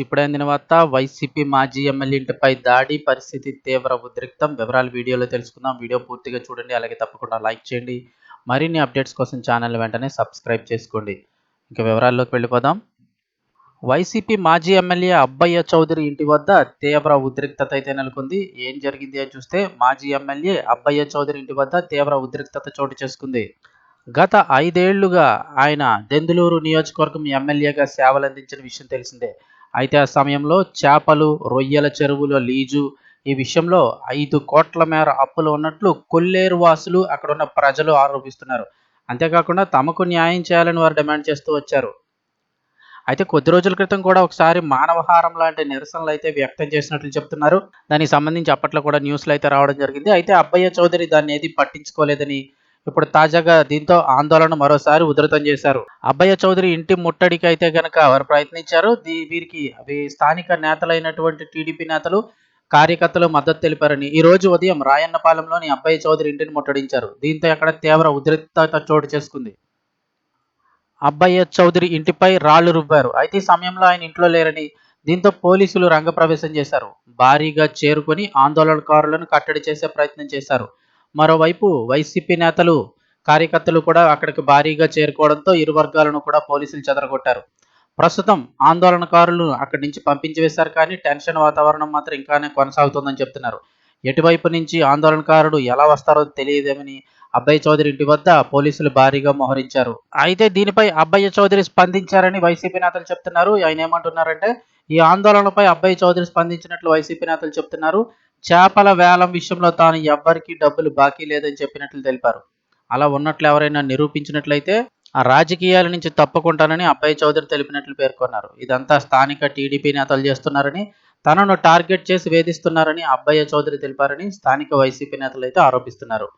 ఇప్పుడే అందిన వార్త వైసీపీ మాజీ ఎమ్మెల్యే ఇంటిపై దాడి పరిస్థితి తీవ్ర ఉద్రిక్తం. వివరాలు వీడియోలో తెలుసుకుందాం. వీడియో పూర్తిగా చూడండి. అలాగే తప్పకుండా లైక్ చేయండి. మరిన్ని అప్డేట్స్ కోసం ఛానల్ వెంటనే సబ్స్క్రైబ్ చేసుకోండి. ఇంకా వివరాల్లోకి వెళ్ళిపోదాం. వైసీపీ మాజీ ఎమ్మెల్యే అబ్బయ్య చౌదరి ఇంటి వద్ద తీవ్ర ఉద్రిక్తత అయితే నెలకొంది. ఏం జరిగింది అని చూస్తే మాజీ ఎమ్మెల్యే అబ్బయ్య చౌదరి ఇంటి వద్ద తీవ్ర ఉద్రిక్తత చోటు చేసుకుంది. గత ఐదేళ్ళుగా ఆయన దెందులూరు నియోజకవర్గం ఎమ్మెల్యేగా సేవలు అందించిన విషయం తెలిసిందే. అయితే ఆ సమయంలో చేపలు రొయ్యల చెరువుల లీజు ఈ విషయంలో ఐదు కోట్ల మేర అప్పులు ఉన్నట్లు కొల్లేరు వాసులు అక్కడ ఉన్న ప్రజలు ఆరోపిస్తున్నారు. అంతేకాకుండా తమకు న్యాయం చేయాలని వారు డిమాండ్ చేస్తూ వచ్చారు. అయితే కొద్ది రోజుల క్రితం కూడా ఒకసారి మానవహారం లాంటి నిరసనలు అయితే వ్యక్తం చేసినట్లు చెప్తున్నారు. దానికి సంబంధించి అప్పట్లో కూడా న్యూస్లు అయితే రావడం జరిగింది. అయితే అబ్బయ్య చౌదరి దాన్ని ఏది పట్టించుకోలేదని ఇప్పుడు తాజాగా దీంతో ఆందోళన మరోసారి ఉధృతం చేశారు. అబ్బయ్య చౌదరి ఇంటి ముట్టడికి అయితే గనక వారు ప్రయత్నించారు. దీ వీరికి అవి స్థానిక నేతలైనటువంటి టీడీపీ నేతలు కార్యకర్తలు మద్దతు తెలిపారని. ఈ రోజు ఉదయం రాయన్నపాలెంలోని అబ్బయ్య చౌదరి ఇంటిని ముట్టడించారు. దీంతో అక్కడ తీవ్ర ఉద్రిక్తత చోటు చేసుకుంది. అబ్బయ్య చౌదరి ఇంటిపై రాళ్ళు రువ్వారు అయితే ఈ సమయంలో ఆయన ఇంట్లో లేరని దీంతో పోలీసులు రంగప్రవేశం చేశారు. భారీగా చేరుకొని ఆందోళనకారులను కట్టడి చేసే ప్రయత్నం చేశారు. మరోవైపు వైసీపీ నేతలు కార్యకర్తలు కూడా అక్కడికి భారీగా చేరుకోవడంతో ఇరు వర్గాలను కూడా పోలీసులు చెదరగొట్టారు. ప్రస్తుతం ఆందోళనకారులు అక్కడి నుంచి పంపించి వేశారు కానీ టెన్షన్ వాతావరణం మాత్రం ఇంకానే కొనసాగుతుందని చెప్తున్నారు. ఎటువైపు నుంచి ఆందోళనకారుడు ఎలా వస్తారో తెలియదేమని అబ్బయ్య చౌదరి ఇంటి వద్ద పోలీసులు భారీగా మోహరించారు. అయితే దీనిపై అబ్బయ్య చౌదరి స్పందించారని వైసీపీ నేతలు చెప్తున్నారు. ఆయన ఏమంటున్నారంటే ఈ ఆందోళనపై అబ్బాయి చౌదరి స్పందించినట్లు వైసీపీ నేతలు చెప్తున్నారు. చేపల వేలం విషయంలో తాను ఎవ్వరికీ డబ్బులు బాకీ లేదని చెప్పినట్లు తెలిపారు. అలా ఉన్నట్లు ఎవరైనా నిరూపించినట్లయితే ఆ రాజకీయాల నుంచి తప్పుకుంటానని అబ్బాయి చౌదరి తెలిపినట్లు పేర్కొన్నారు. ఇదంతా స్థానిక టీడీపీ నేతలు చేస్తున్నారని తనను టార్గెట్ చేసి వేధిస్తున్నారని అబ్బయ్య చౌదరి తెలిపారని స్థానిక వైసీపీ నేతలు అయితే ఆరోపిస్తున్నారు.